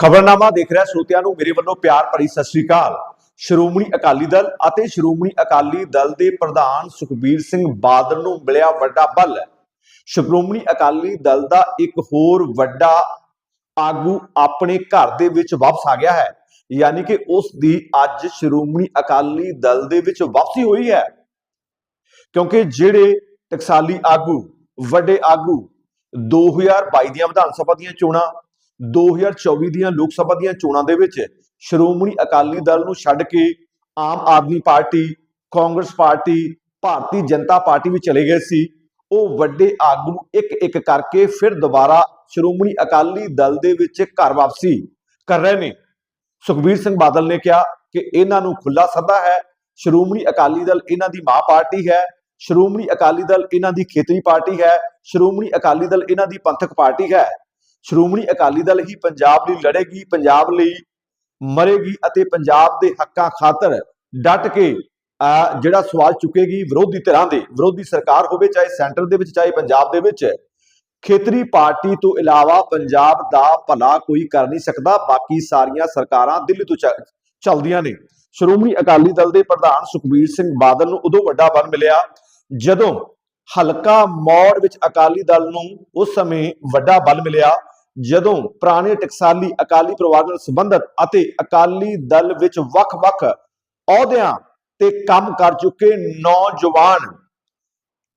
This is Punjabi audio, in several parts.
ਖਬਰਨਾਮਾ ਦੇਖ ਰਿਹਾ ਸਰੋਤਿਆਂ ਨੂੰ ਮੇਰੇ ਵੱਲੋਂ ਪਿਆਰ ਭਰੀ ਸਤਿ ਸ੍ਰੀ ਅਕਾਲ। ਸ਼੍ਰੋਮਣੀ ਅਕਾਲੀ ਦਲ ਅਤੇ ਸ਼੍ਰੋਮਣੀ ਅਕਾਲੀ ਦਲ ਦੇ ਪ੍ਰਧਾਨ ਸੁਖਬੀਰ ਸਿੰਘ ਬਾਦਲ ਨੂੰ ਮਿਲਿਆ ਵੱਡਾ ਬਲ। ਸ਼੍ਰੋਮਣੀ ਅਕਾਲੀ ਦਲ ਦਾ ਇੱਕ ਹੋਰ ਵੱਡਾ ਆਗੂ ਆਪਣੇ ਘਰ ਦੇ ਵਿੱਚ ਵਾਪਸ ਆ ਗਿਆ ਹੈ। ਯਾਨੀ ਕਿ ਉਸ ਦੀ ਅੱਜ ਸ਼੍ਰੋਮਣੀ ਅਕਾਲੀ ਦਲ ਦੇ ਵਿੱਚ ਵਾਪਸੀ ਹੋਈ ਹੈ। ਕਿਉਂਕਿ ਜਿਹੜੇ ਟਕਸਾਲੀ ਆਗੂ, ਵੱਡੇ ਆਗੂ 2022 ਦੀਆਂ ਵਿਧਾਨ ਸਭਾ ਦੀਆਂ ਚੋਣਾਂ 2024 ਦੀਆਂ ਲੋਕ ਸਭਾ ਦੀਆਂ ਚੋਣਾਂ ਦੇ ਵਿੱਚ ਸ਼੍ਰੋਮਣੀ ਅਕਾਲੀ ਦਲ ਨੂੰ ਛੱਡ ਕੇ Aam Aadmi party, Congress party, Bharatiya Janata party ਵੀ ਚਲੇ ਗਏ ਸੀ। ਉਹ ਵੱਡੇ ਆਗੂ ਇੱਕ ਇੱਕ ਕਰਕੇ ਫਿਰ ਦੁਬਾਰਾ ਸ਼੍ਰੋਮਣੀ ਅਕਾਲੀ ਦਲ ਦੇ ਵਿੱਚ ਘਰ ਵਾਪਸੀ ਕਰ ਰਹੇ ਨੇ। ਸੁਖਬੀਰ ਸਿੰਘ ਬਾਦਲ ਨੇ ਕਿਹਾ ਕਿ ਇਹਨਾਂ ਨੂੰ ਖੁੱਲਾ ਸੱਦਾ ਹੈ। ਸ਼੍ਰੋਮਣੀ ਅਕਾਲੀ ਦਲ ਇਹਨਾਂ ਦੀ ਮਾਂ ਪਾਰਟੀ ਹੈ। ਸ਼੍ਰੋਮਣੀ ਅਕਾਲੀ ਦਲ ਇਹਨਾਂ ਦੀ ਖੇਤਰੀ ਪਾਰਟੀ ਹੈ। ਸ਼੍ਰੋਮਣੀ ਅਕਾਲੀ ਦਲ ਇਹਨਾਂ ਦੀ ਪੰਥਕ ਪਾਰਟੀ ਹੈ। ਸ਼੍ਰੋਮਣੀ ਅਕਾਲੀ ਦਲ ਹੀ ਪੰਜਾਬ ਲਈ ਲੜੇਗੀ ਪੰਜਾਬ ਲਈ ਮਰੇਗੀ ਅਤੇ ਪੰਜਾਬ ਦੇ ਹੱਕਾਂ ਖਾਤਰ ਡਟ ਕੇ ਅਹ, ਜਿਹੜਾ ਸਵਾਲ ਚੁੱਕੇਗੀ ਵਿਰੋਧੀ ਧਿਰਾਂ ਦੇ ਵਿਰੋਧੀ ਸਰਕਾਰ ਹੋਵੇ ਚਾਹੇ ਸੈਂਟਰ ਦੇ ਵਿੱਚ ਚਾਹੇ ਪੰਜਾਬ ਦੇ ਵਿੱਚ ਖੇਤਰੀ ਪਾਰਟੀ ਤੋਂ ਇਲਾਵਾ ਪੰਜਾਬ ਦਾ ਭਲਾ ਕੋਈ ਕਰ ਨਹੀਂ ਸਕਦਾ ਬਾਕੀ ਸਾਰੀਆਂ ਸਰਕਾਰਾਂ ਦਿੱਲੀ ਤੋਂ ਚੱਲਦੀਆਂ ਨੇ। ਸ਼੍ਰੋਮਣੀ ਅਕਾਲੀ ਦਲ ਦੇ ਪ੍ਰਧਾਨ ਸੁਖਬੀਰ ਸਿੰਘ ਬਾਦਲ ਨੂੰ ਉਦੋਂ ਵੱਡਾ ਬਲ ਮਿਲਿਆ ਜਦੋਂ ਹਲਕਾ ਮੌੜ ਵਿੱਚ ਅਕਾਲੀ ਦਲ ਨੂੰ ਉਸ ਸਮੇਂ ਵੱਡਾ ਬਲ ਮਿਲਿਆ। ਜਦੋਂ ਪੁਰਾਣੇ ਟਕਸਾਲੀ ਅਕਾਲੀ ਪਰਿਵਾਰ ਨਾਲ ਸੰਬੰਧਿਤ ਅਤੇ ਅਕਾਲੀ ਦਲ ਵਿੱਚ ਵੱਖ-ਵੱਖ ਅਹੁਦਿਆਂ ਤੇ ਕੰਮ ਕਰ ਚੁੱਕੇ ਨੌਜਵਾਨ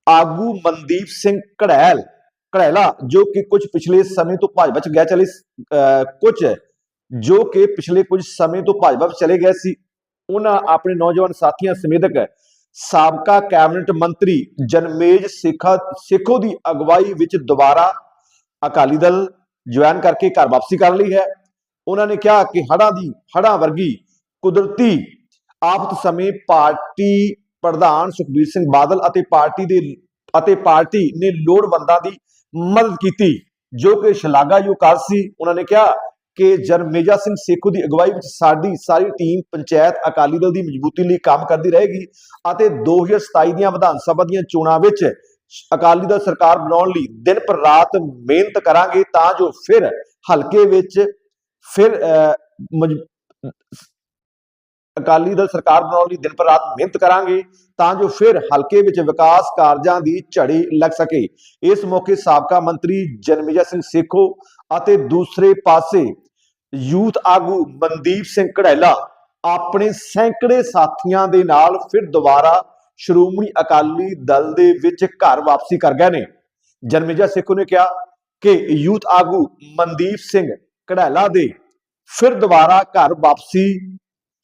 ਆਗੂ ਮਨਦੀਪ ਸਿੰਘ ਕੜੈਲ ਕੜੈਲਾ ਜੋ ਕਿ ਕੁਝ ਪਿਛਲੇ ਸਮੇਂ ਤੋਂ ਭਾਜਪਾ ਚ ਗਿਆ ਚਲੇ ਅਹ, ਕੁਝ, ਜੋ ਕਿ ਪਿਛਲੇ ਕੁਝ ਸਮੇਂ ਤੋਂ ਭਾਜਪਾ ਵਿੱਚ ਚਲੇ ਗਏ ਸੀ। ਉਹਨਾਂ ਆਪਣੇ ਨੌਜਵਾਨ ਸਾਥੀਆਂ ਸਮੇਤਕ ਸਾਬਕਾ ਕੈਬਨਿਟ ਮੰਤਰੀ ਜਨਮੇਜ ਸਿੱਖਾ, ਸਿੱਖੋ ਦੀ ਅਗਵਾਈ ਵਿੱਚ ਦੁਬਾਰਾ ਅਕਾਲੀ ਦਲ ਜੁਆਇਨ ਕਰਕੇ ਘਰ ਵਾਪਸੀ ਕਰ ਲਈ ਹੈ। ਉਹਨਾਂ ਨੇ ਕਿਹਾ ਕਿ ਹੜ੍ਹਾਂ ਦੀ, ਹੜ੍ਹਾਂ ਵਰਗੀ ਕੁਦਰਤੀ ਆਫਤ ਸਮੇਂ ਪਾਰਟੀ ਪ੍ਰਧਾਨ ਸੁਖਬੀਰ ਸਿੰਘ ਬਾਦਲ ਅਤੇ ਪਾਰਟੀ ਦੇ, ਅਤੇ ਪਾਰਟੀ ਨੇ ਲੋੜਵੰਦਾਂ ਦੀ ਮਦਦ ਕੀਤੀ, ਜੋ ਕਿ ਸ਼ਲਾਘਾਯੋਗ ਕਾਰਜ ਸੀ। ਉਹਨਾਂ ਨੇ ਕਿਹਾ ਕਿ ਜਰਮੇਜਾ ਸਿੰਘ ਸੇਖੂ ਦੀ ਅਗਵਾਈ ਵਿੱਚ ਸਾਡੀ ਸਾਰੀ ਟੀਮ ਪੰਚਾਇਤ ਅਕਾਲੀ ਦਲ ਦੀ ਮਜ਼ਬੂਤੀ ਲਈ ਕੰਮ ਕਰਦੀ ਰਹੇਗੀ ਅਤੇ 2027 ਦੀਆਂ ਵਿਧਾਨ ਸਭਾ ਦੀਆਂ ਚੋਣਾਂ ਵਿੱਚ ਅਕਾਲੀ ਦਲ ਸਰਕਾਰ ਬਣਾਉਣ ਲਈ ਦਿਨ ਪਰ ਰਾਤ ਮਿਹਨਤ ਕਰਾਂਗੇ ਤਾਂ ਜੋ ਫਿਰ ਹਲਕੇ ਵਿੱਚ ਫਿਰ ਅਕਾਲੀ ਦਲ ਸਰਕਾਰ ਬਣਾਉਣ ਲਈ ਦਿਨ ਪਰ ਰਾਤ ਮਿਹਨਤ ਕਰਾਂਗੇ ਤਾਂ ਜੋ ਫਿਰ ਹਲਕੇ ਵਿੱਚ ਵਿਕਾਸ ਕਾਰਜਾਂ ਦੀ ਝੜੀ ਲੱਗ ਸਕੇ। ਇਸ ਮੌਕੇ ਸਾਬਕਾ ਮੰਤਰੀ ਜਨਮੇਜਾ ਸਿੰਘ ਸੇਖੋ ਅਤੇ ਦੂਸਰੇ ਪਾਸੇ ਯੂਥ ਆਗੂ ਮਨਦੀਪ ਸਿੰਘ ਕੜੈਲਾ ਆਪਣੇ ਸੈਂਕੜੇ ਸਾਥੀਆਂ ਦੇ ਨਾਲ ਫਿਰ ਦੁਬਾਰਾ ਸ਼੍ਰੋਮਣੀ ਅਕਾਲੀ ਦਲ ਦੇ ਵਿੱਚ ਘਰ ਵਾਪਸੀ ਕਰ ਗਏ ਨੇ। ਜਨਮੇਜਾ ਸੇਖੋ ਨੇ ਕਿਹਾ ਕਿ ਯੂਥ ਆਗੂ ਮਨਦੀਪ ਸਿੰਘ ਕੜੈਲਾ ਦੇ ਫਿਰ ਦੁਬਾਰਾ ਘਰ ਵਾਪਸੀ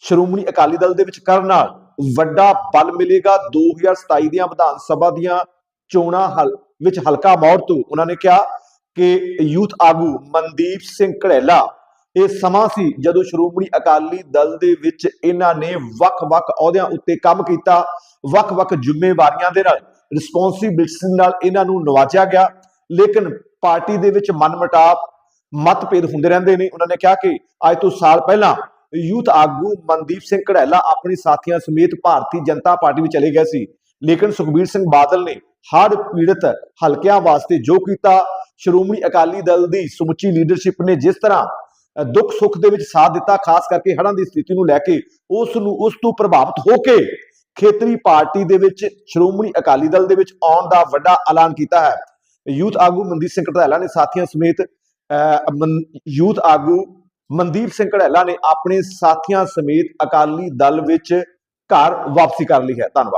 ਸ਼੍ਰੋਮਣੀ ਅਕਾਲੀ ਦਲ ਦੇ ਵਿੱਚ ਕਰਨ ਨਾਲ ਵੱਡਾ ਬਲ ਮਿਲੇਗਾ। 2027 ਦੀਆਂ ਵਿਧਾਨ ਸਭਾ ਦੀਆਂ ਚੋਣਾਂ ਹਲ, ਵਿੱਚ ਹਲਕਾ ਮੌੜ ਤੋਂ ਉਹਨਾਂ ਨੇ ਕਿਹਾ ਕਿ ਯੂਥ ਆਗੂ ਮਨਦੀਪ ਸਿੰਘ ਘੜੈਲਾ ਇਹ ਸਮਾਂ ਸੀ ਜਦੋਂ ਸ਼੍ਰੋਮਣੀ ਅਕਾਲੀ ਦਲ ਦੇ ਵਿੱਚ ਇਹਨਾਂ ਨੇ ਵੱਖ-ਵੱਖ ਅਹੁਦਿਆਂ ਉੱਤੇ ਕੰਮ ਕੀਤਾ, ਵੱਖ-ਵੱਖ ਜ਼ਿੰਮੇਵਾਰੀਆਂ ਦੇ ਨਾਲ ਰਿਸਪੌਂਸਿਬਿਲਟੀ ਨਾਲ ਇਹਨਾਂ ਨੂੰ ਨਵਾਜਿਆ ਗਿਆ। ਲੇਕਿਨ ਪਾਰਟੀ ਦੇ ਵਿੱਚ ਮਨਮਟਾਵ, ਮਤਭੇਦ ਹੁੰਦੇ ਰਹਿੰਦੇ ਨੇ। ਉਹਨਾਂ ਨੇ ਕਿਹਾ ਕਿ ਅੱਜ ਤੋਂ ਸਾਲ ਪਹਿਲਾਂ ਯੂਥ ਆਗੂ ਮਨਦੀਪ ਸਿੰਘ ਘੜੈਲਾ ਆਪਣੇ ਸਾਥੀਆਂ ਸਮੇਤ ਭਾਰਤੀ ਜਨਤਾ ਪਾਰਟੀ ਵਿੱਚ ਚਲੇ ਗਏ ਸੀ। ਲੇਕਿਨ ਸੁਖਬੀਰ ਸਿੰਘ ਬਾਦਲ ਨੇ ਹੜ੍ਹ ਪੀੜਤ ਹਲਕਿਆਂ ਵਾਸਤੇ ਜੋ ਕੀਤਾ, ਸ਼੍ਰੋਮਣੀ ਅਕਾਲੀ ਦਲ ਦੀ ਸਮੁੱਚੀ ਲੀਡਰਸ਼ਿਪ ਨੇ ਜਿਸ ਤਰ੍ਹਾਂ ਦੁੱਖ ਸੁੱਖ ਦੇ ਵਿੱਚ ਸਾਥ ਦਿੱਤਾ ਖਾਸ ਕਰਕੇ ਹੜ੍ਹਾਂ ਦੀ ਸਥਿਤੀ ਨੂੰ ਲੈ ਕੇ। ਉਸ ਨੂੰ ਉਸ ਤੋਂ ਪ੍ਰਭਾਵਿਤ ਹੋ ਕੇ ਖੇਤਰੀ ਪਾਰਟੀ ਦੇ ਵਿੱਚ ਸ਼੍ਰੋਮਣੀ ਅਕਾਲੀ ਦਲ ਦੇ ਵਿੱਚ ਆਉਣ ਦਾ ਵੱਡਾ ਐਲਾਨ ਕੀਤਾ ਹੈ। ਯੂਥ ਆਗੂ ਮਨਦੀਪ ਸਿੰਘ ਘੜੈਲਾ ਨੇ ਸਾਥੀਆਂ ਸਮੇਤ ਅ, ਯੂਥ ਆਗੂ ਮਨਦੀਪ ਸਿੰਘ ਘੜੈਲਾ ਨੇ ਆਪਣੇ ਸਾਥੀਆਂ ਸਮੇਤ ਅਕਾਲੀ ਦਲ ਵਿੱਚ ਘਰ ਵਾਪਸੀ ਕਰ ਲਈ ਹੈ। ਧੰਨਵਾਦ।